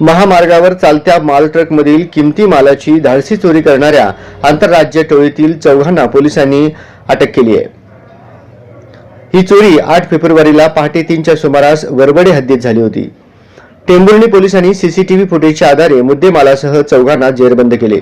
महामार्गावर चालत्या माल ट्रकमधील किमती मालाची धाडसी चोरी करणाऱ्या आंतरराज्य टोळीतील चौघांना पोलिसांनी अटक केली आहे. ही चोरी आठ फेब्रुवारीला पहाटे तीनच्या सुमारास वरबडे हद्दीत झाली होती. टेंभुर्णी पोलिसांनी सीसीटीव्ही फुटेजच्या आधारे मुद्देमालासह चौघांना जेरबंद केले.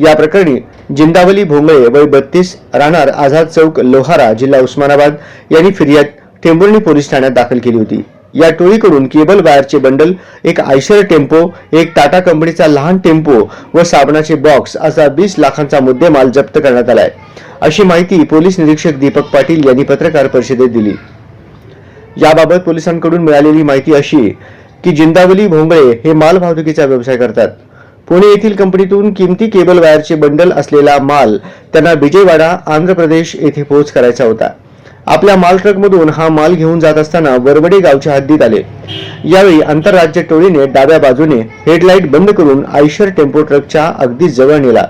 या प्रकरणी जिंदावली भोंगळे वय बत्तीस राहणार आझाद चौक लोहारा जिल्हा उस्मानाबाद यांनी फिर्याद टेंभुर्णी पोलीस ठाण्यात दाखल केली होती. या टोळीकडून केबल वायरचे बंडल एक आयशर टेम्पो एक टाटा कंपनीचा लहान टेम्पो व साबणाचे बॉक्स असा वीस लाखांचा मुद्देमाल जप्त करण्यात आलाय. अशी माहिती पोलीस निरीक्षक दीपक पाटील यांनी पत्रकार परिषदेत दिली. याबाबत पोलिसांकडून मिळालेली माहिती अशी की जिंदावली भोंगळे हे माल वाहतुकीचा व्यवसाय करतात. पुणे येथील कंपनीतून किमती केबल वायरचे बंडल असलेला माल त्यांना विजयवाडा आंध्र प्रदेश येथे पोहोच करायचा होता. आपल्या माल ट्रकमधून हा माल घेऊन जात असताना वरवडे गावच्या हद्दीत आले. यावेळी आंतरराज्य टोळीने डाव्या बाजूने हेडलाईट बंद करून आयशर टेम्पो ट्रकच्या अगदी जवळ नेला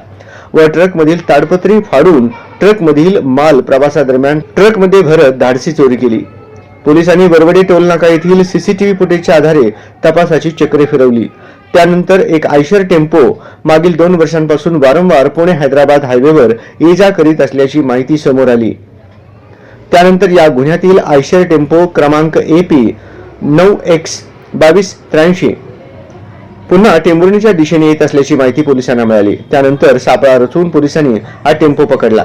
व ट्रकमधील ताडपत्री फाडून ट्रकमधील माल प्रवासादरम्यान ट्रकमध्ये भरत धाडसी चोरी केली. पोलिसांनी वरवडे टोल नाका येथील सीसीटीव्ही फुटेजच्या आधारे तपासाची चक्रे फिरवली. त्यानंतर एक आयशर टेम्पो मागील दोन वर्षांपासून वारंवार पुणे हैदराबाद हायवेवर ये जा करीत असल्याची माहिती समोर आली. त्यानंतर या गुन्ह्यातील आयशर टेम्पो क्रमांक ए पी नऊ एक्स बावीस त्र्याऐंशी. पुन्हा टेंभुर्णीच्या दिशेने येत असल्याची माहिती पोलिसांना मिळाली. त्यानंतर सापळा रचून पोलिसांनी हा टेम्पो पकडला.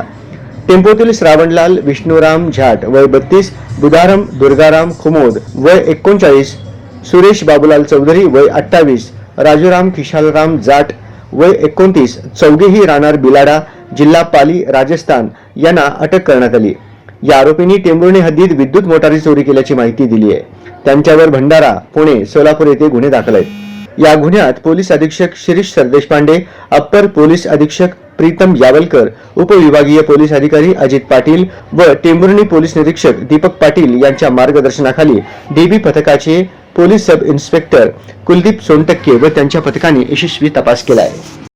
टेम्पोतील श्रावणलाल विष्णुराम झाट वय बत्तीस बुधाराम दुर्गाराम खुमोद वय एकोणचाळीस सुरेश बाबूलाल चौधरी वय अठ्ठावीस राजूराम किशालराम जाट वय एकोणतीस चौघेही राहणार बिलाडा जिल्हा पाली राजस्थान यांना अटक करण्यात आली. या आरोपींनी टेंभुर्णी हद्दीत विद्युत मोटारी चोरी केल्याची माहिती दिली आहे. त्यांच्यावर भंडारा पुणे सोलापूर येथे गुन्हे दाखल आहेत. या गुन्ह्यात पोलीस अधीक्षक शिरीष सरदेशपांडे अप्पर पोलीस अधीक्षक प्रीतम यावलकर उपविभागीय पोलीस अधिकारी अजित पाटील व टेंभुर्णी पोलीस निरीक्षक दीपक पाटील यांच्या मार्गदर्शनाखाली डीबी पथकाचे police sub inspector Kuldeep Sontakke व त्यांच्या पथकाने यशस्वी तपास केला आहे.